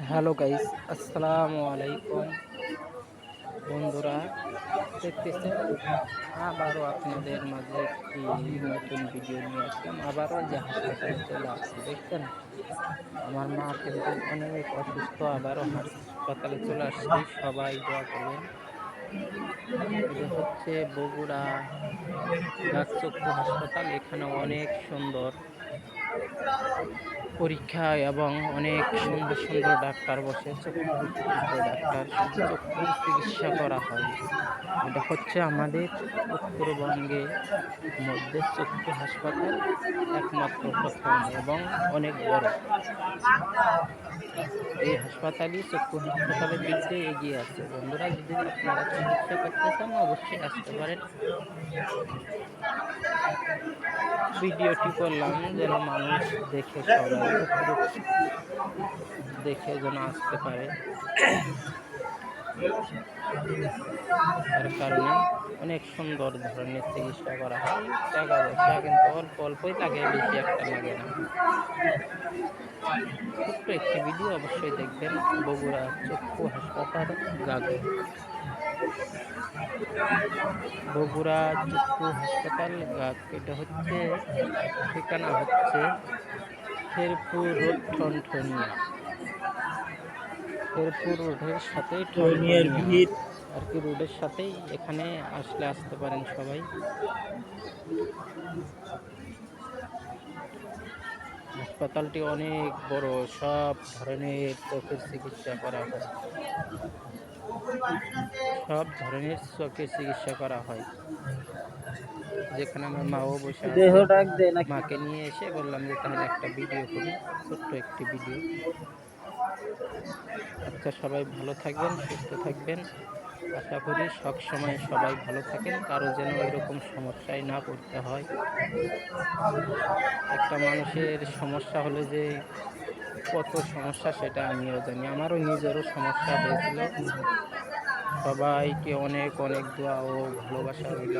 Hello guys, আসসালামু আলাইকুম। বন্ধুরা, দেখতেছেন? আবারও আপনাদের মাঝে একটি নতুন ভিডিও নিয়ে আসলাম। আবারও যে হাসপাতালে চলে আসছি, দেখছেন? আমার মা কিন্তু অনেক অসুস্থ, আবারও হাসপাতালে চলে আসছি। সবাই দোয়া করবেন। এটা হচ্ছে বগুড়া গাছচক্ষু হাসপাতাল। এখানে অনেক সুন্দর পরীক্ষা এবং অনেক সুন্দর সুন্দর ডাক্তার বসে ডাক্তার চক্ষু চিকিৎসা করা হয়। এটা হচ্ছে আমাদের উত্তরবঙ্গে মধ্যে চক্ষু হাসপাতাল, একমাত্র প্রথম এবং অনেক বড়। এই হাসপাতালই চক্ষু হাসপাতালের দিক এগিয়ে আছে। বন্ধুরা, যদি আপনারা চিকিৎসা করতে চান, অবশ্যই আসতে পারেন। ভিডিওটি করলাম যেন মানুষ দেখে দেখে যেন আসতে পারে। তার কারণে অনেক সুন্দর ধরনের চিকিৎসা করা হয়। টাকা পয়সা কিন্তু অল্প অল্পই লাগে, বেশি একটা লাগে না। ছোট্ট একটি ভিডিও অবশ্যই দেখবেন বগুড়া চক্ষু হাসপাতাল গাগর বগুড়া চক্ষু হাসপাতাল গাগ। এটা হচ্ছে ঠিকানা হচ্ছে শেরপুর রোড ঠনঠনিয়া। শেরপুর রোডের সাথেই ভিড়। আর কি রোডের সাথেই এখানে আসলে আসতে পারেন সবাই। হাসপাতালটি অনেক বড় সব ধরনের চোখের চিকিৎসা করা হয়। সব ধরনের চোখের চিকিৎসা করা হয়। যেখানে আমার মাও বসে মাকে নিয়ে এসে বললাম যে তাহলে একটা ভিডিও করি ছোট্ট একটি ভিডিও। আচ্ছা সবাই ভালো থাকবেন সুস্থ থাকবেন। আশা করি সব সময় সবাই ভালো থাকেন। কারও যেন এরকম সমস্যায় না পড়তে হয়। একটা মানুষের সমস্যা হলে যে কত সমস্যা সেটা আমিও জানি। আমারও নিজেরও সমস্যা হয়েছিল। সবাইকে অনেক অনেক দোয়া ও ভালোবাসা রইল